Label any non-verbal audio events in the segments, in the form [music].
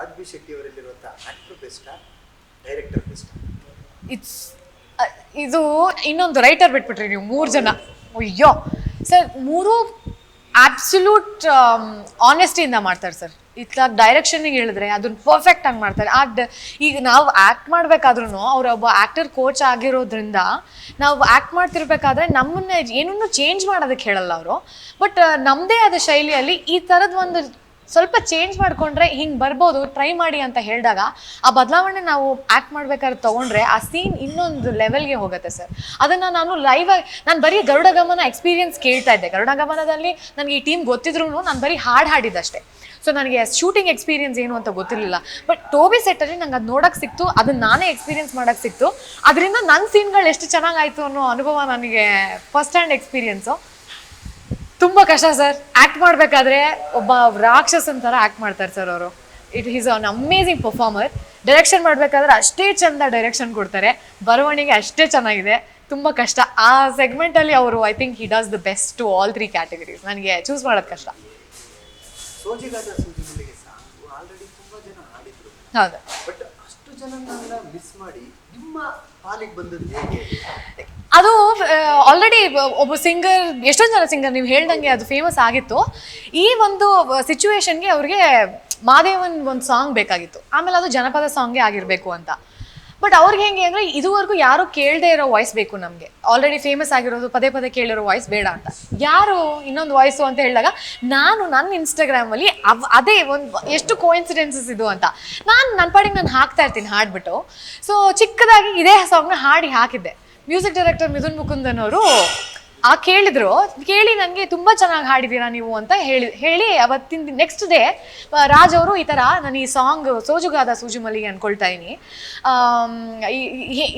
Raj B Shetty ಅವರಲ್ಲಿರುವಂಥ actor best director best it's ಇದು ಇನ್ನೊಂದು writer ಬಿಟ್ಬಿಟ್ರಿ ನೀವು, ಮೂರು ಜನ. ಅಯ್ಯೋ. ಸರ್ ಮೂರು ಆಬ್ಸಲ್ಯೂಟ್ ಆನೆಸ್ಟಿಯಿಂದ ಮಾಡ್ತಾರೆ ಸರ್ ಇತ್ತ ಡೈರೆಕ್ಷನ್ಗೆ ಹೇಳಿದ್ರೆ ಅದನ್ನ ಪರ್ಫೆಕ್ಟ್ ಆಗಿ ಮಾಡ್ತಾರೆ. ಆ ಈಗ ನಾವು ಆ್ಯಕ್ಟ್ ಮಾಡಬೇಕಾದ್ರೂ ಅವ್ರ ಒಬ್ಬ ಆ್ಯಕ್ಟರ್ ಕೋಚ್ ಆಗಿರೋದ್ರಿಂದ ನಾವು ಆ್ಯಕ್ಟ್ ಮಾಡ್ತಿರ್ಬೇಕಾದ್ರೆ ನಮ್ಮನ್ನ ಏನನ್ನು ಚೇಂಜ್ ಮಾಡೋದಕ್ಕೆ ಹೇಳಲ್ಲ ಅವರು. ಬಟ್ ನಮ್ಮದೇ ಆದ ಶೈಲಿಯಲ್ಲಿ ಈ ಥರದ ಒಂದು ಸ್ವಲ್ಪ ಚೇಂಜ್ ಮಾಡಿಕೊಂಡ್ರೆ ಹಿಂಗೆ ಬರ್ಬೋದು ಟ್ರೈ ಮಾಡಿ ಅಂತ ಹೇಳಿದಾಗ ಆ ಬದಲಾವಣೆ ನಾವು ಆ್ಯಕ್ಟ್ ಮಾಡ್ಬೇಕಾದ್ರೆ ತೊಗೊಂಡ್ರೆ ಆ ಸೀನ್ ಇನ್ನೊಂದು ಲೆವೆಲ್ಗೆ ಹೋಗುತ್ತೆ ಸರ್ ಅದನ್ನು ನಾನು ಲೈವ್ ನಾನು ಬರೀ ಗರುಡ ಗಮನ ಎಕ್ಸ್ಪೀರಿಯನ್ಸ್ ಕೇಳ್ತಾ ಇದ್ದೆ. ಗರುಡ ಗಮನದಲ್ಲಿ ನನಗೆ ಈ ಟೀಮ್ ಗೊತ್ತಿದ್ರು ನಾನು ಬರೀ ಹಾಡು ಹಾಡಿದ್ದಷ್ಟೇ. ಸೊ ನನಗೆ ಶೂಟಿಂಗ್ ಎಕ್ಸ್ಪೀರಿಯನ್ಸ್ ಏನು ಅಂತ ಗೊತ್ತಿರಲಿಲ್ಲ. ಬಟ್ ಟೋಬಿ ಸೆಟ್ಟಲ್ಲಿ ನಂಗೆ ಅದು ನೋಡೋಕೆ ಸಿಕ್ತು ಅದನ್ನ ನಾನೇ ಎಕ್ಸ್ಪೀರಿಯನ್ಸ್ ಮಾಡೋಕೆ ಸಿಕ್ತು. ಅದರಿಂದ ನನ್ನ ಸೀನ್ಗಳು ಎಷ್ಟು ಚೆನ್ನಾಗಾಯಿತು ಅನ್ನೋ ಅನುಭವ ನನಗೆ ಫಸ್ಟ್ ಹ್ಯಾಂಡ್ ಎಕ್ಸ್ಪೀರಿಯನ್ಸು ತುಂಬಾ ಕಷ್ಟ ಸರ್. ಆಕ್ಟ್ ಮಾಡ್ಬೇಕಾದ್ರೆ ಒಬ್ಬ ರಾಕ್ಷಸನ್ ಥರ ಆಕ್ಟ್ ಮಾಡ್ತಾರೆ ಸರ್ ಅವರು. It is an amazing performer direction ಮಾಡಬೇಕಾದ್ರೆ ಅಷ್ಟೇ ಚಂದ ಡೈರೆಕ್ಷನ್ ಕೊಡ್ತಾರೆ. ಬರವಣಿಗೆ ಅಷ್ಟೇ ಚೆನ್ನಾಗಿದೆ. ತುಂಬಾ ಕಷ್ಟ. ಆ ಸೆಗ್ಮೆಂಟಲ್ಲಿ ಅವರು I think he does the best to all three categories ನನಗೆ ಚೂಸ್ ಮಾಡೋದು ಕಷ್ಟ. ಹೌದು. ಅದು ಆಲ್ರೆಡಿ ಒಬ್ಬ ಸಿಂಗರ್ ಎಷ್ಟೊಂದು ಜನ ಸಿಂಗರ್ ನೀವು ಹೇಳ್ದಂಗೆ ಅದು ಫೇಮಸ್ ಆಗಿತ್ತು. ಈ ಒಂದು ಸಿಚುವೇಶನ್ಗೆ ಅವ್ರಿಗೆ ಮಾದೇವನ್ ಒಂದು ಸಾಂಗ್ ಬೇಕಾಗಿತ್ತು. ಆಮೇಲೆ ಅದು ಜನಪದ ಸಾಂಗೇ ಆಗಿರಬೇಕು ಅಂತ. ಬಟ್ ಅವ್ರಿಗೆ ಹೆಂಗೆ ಅಂದರೆ, ಇದುವರೆಗೂ ಯಾರು ಕೇಳದೇ ಇರೋ ವಾಯ್ಸ್ ಬೇಕು ನಮಗೆ. ಆಲ್ರೆಡಿ ಫೇಮಸ್ ಆಗಿರೋದು, ಪದೇ ಪದೇ ಕೇಳಿರೋ ವಾಯ್ಸ್ ಬೇಡ ಅಂತ. ಯಾರು ಇನ್ನೊಂದು ವಾಯ್ಸು ಅಂತ ಹೇಳಿದಾಗ, ನಾನು ನನ್ನ ಇನ್ಸ್ಟಾಗ್ರಾಮಲ್ಲಿ ಅವ್, ಅದೇ ಒಂದು, ಎಷ್ಟು ಕೋಇನ್ಸಿಡೆನ್ಸಸ್ ಇದು ಅಂತ. ನಾನು ನನ್ನ ಪಾಡಿಗೆ ನಾನು ಹಾಕ್ತಾ ಇರ್ತೀನಿ ಹಾಡ್ಬಿಟ್ಟು. ಸೊ ಚಿಕ್ಕದಾಗಿ ಇದೇ ಸಾಂಗ್ನ ಹಾಡಿ ಹಾಕಿದ್ದೆ. ಮ್ಯೂಸಿಕ್ ಡೈರೆಕ್ಟರ್ ಮಿಥುನ್ ಮುಕುಂದನ್ ಅವರು, ಆ ಕೇಳಿದ್ರು, ಕೇಳಿ ನನಗೆ ತುಂಬ ಚೆನ್ನಾಗಿ ಹಾಡಿದ್ದೀರಾ ನೀವು ಅಂತ ಹೇಳಿ ಹೇಳಿ ಅವತ್ತಿನ ನೆಕ್ಸ್ಟ್ ಡೇ ರಾಜ್ ಅವರು ಈ ಥರ ನಾನು ಈ ಸಾಂಗ್ ಸೋಜುಗಾದ ಸೂಜುಮಲ್ಲಿಗೆ ಅನ್ಕೊಳ್ತಾ ಇದ್ದೀನಿ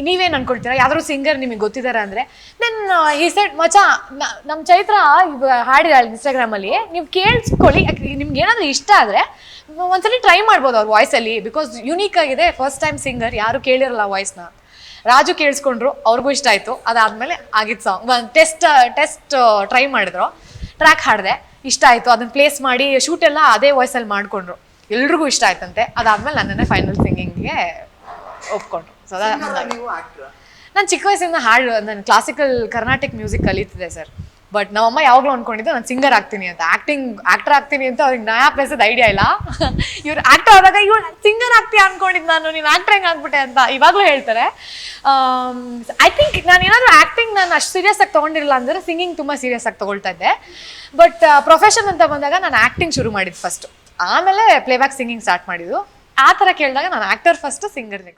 ನೀವೇನು ಅನ್ಕೊಳ್ತೀರಾ? ಯಾವ್ದಾದ್ರು ಸಿಂಗರ್ ನಿಮಗೆ ಗೊತ್ತಿದ್ದಾರೆ ಅಂದರೆ ದೆನ್ ಈ ಸೆಟ್ ಮಚ ನಮ್ಮ ಚೈತ್ರ ಹಾಡಿದಾಳೆ ಇನ್ಸ್ಟಾಗ್ರಾಮಲ್ಲಿ ನೀವು ಕೇಳಿಸ್ಕೊಳ್ಳಿ ನಿಮ್ಗೆ ಏನಾದರೂ ಇಷ್ಟ ಆದರೆ, ಒಂದ್ಸಲಿ ಟ್ರೈ ಮಾಡ್ಬೋದು ಅವ್ರ ವಾಯ್ಸಲ್ಲಿ ಬಿಕಾಸ್ ಯುನೀಕ್ ಆಗಿದೆ ಫಸ್ಟ್ ಟೈಮ್ ಸಿಂಗರ್ ಯಾರು ಕೇಳಿರಲ್ಲ ವಾಯ್ಸ್ನ ರಾಜು ಕೇಳಿಸ್ಕೊಂಡ್ರು ಅವ್ರಿಗೂ ಇಷ್ಟ ಆಯಿತು. ಅದಾದಮೇಲೆ ಆಗಿದ್ದು ಸಾಂಗ್ ಒಂದು ಟೆಸ್ಟ್ ಟೆಸ್ಟ್ ಟ್ರೈ ಮಾಡಿದ್ರು. ಟ್ರ್ಯಾಕ್ ಹಾಡಿದೆ. ಇಷ್ಟ ಆಯಿತು. ಅದನ್ನ ಪ್ಲೇಸ್ ಮಾಡಿ ಶೂಟ್ ಎಲ್ಲ ಅದೇ ವಾಯ್ಸಲ್ಲಿ ಮಾಡಿಕೊಂಡ್ರು. ಎಲ್ರಿಗೂ ಇಷ್ಟ ಆಯ್ತಂತೆ. ಅದಾದಮೇಲೆ ನನ್ನನ್ನೇ ಫೈನಲ್ ಸಿಂಗಿಂಗ್ಗೆ ಒಪ್ಕೊಂಡ್ರು. ಸೊ ನಾನು ಚಿಕ್ಕ ವಯಸ್ಸಿಂದ ಹಾಡು ನಾನು ಕ್ಲಾಸಿಕಲ್ ಕರ್ನಾಟಕ ಮ್ಯೂಸಿಕ್ ಕಲಿತಿದ್ದೆ ಸರ್ ಬಟ್ ನಮ್ಮಮ್ಮ ಯಾವಾಗಲೂ ಅನ್ಕೊಂಡಿದ್ದು ನಾನು ಸಿಂಗರ್ ಆಗ್ತೀನಿ ಅಂತ. ಆ್ಯಕ್ಟಿಂಗ್ ಆಕ್ಟರ್ ಆಗ್ತೀನಿ ಅಂತ ಅವ್ರಿಗೆ ನಯಾ ಪ್ಲೇಸದ ಐಡಿಯಾ ಇಲ್ಲ. [laughs] ಇವ್ರು ಆ್ಯಕ್ಟರ್ ಆದಾಗ, ಇವ್ರು ಸಿಂಗರ್ ಆಗ್ತೀಯ? ಅನ್ಕೊಂಡಿದ್ದು ನಾನು. ನೀನು ಆ್ಯಕ್ಟರ್ ಹೆಂಗೆ ಆಗ್ಬಿಟ್ಟೆ ಅಂತ ಇವಾಗಲೂ ಹೇಳ್ತಾರೆ. ಐ ಥಿಂಕ್ ನಾನು ಏನಾದರೂ ಆ್ಯಕ್ಟಿಂಗ್ ನಾನು ಅಷ್ಟು ಸೀರಿಯಸ್ ಆಗಿ ತೊಗೊಂಡಿರಲಿಲ್ಲ ಅಂದರೆ ಸಿಂಗಿಂಗ್ ತುಂಬ ಸೀರಿಯಸ್ ಆಗಿ ತೊಗೊಳ್ತಾ ಇದ್ದೆ. ಬಟ್ ಪ್ರೊಫೆಷನ್ ಅಂತ ಬಂದಾಗ ನಾನು ಆ್ಯಕ್ಟಿಂಗ್ ಶುರು ಮಾಡಿದ್ದು ಫಸ್ಟು ಆಮೇಲೆ ಪ್ಲೇಬ್ಯಾಕ್ ಸಿಂಗಿಂಗ್ ಸ್ಟಾರ್ಟ್ ಮಾಡಿದ್ದು. ಆ ಥರ ಕೇಳಿದಾಗ ನಾನು ಆ್ಯಕ್ಟರ್ ಫಸ್ಟ್ ಸಿಂಗರ್ ನೆಕ್ಸ್ಟ್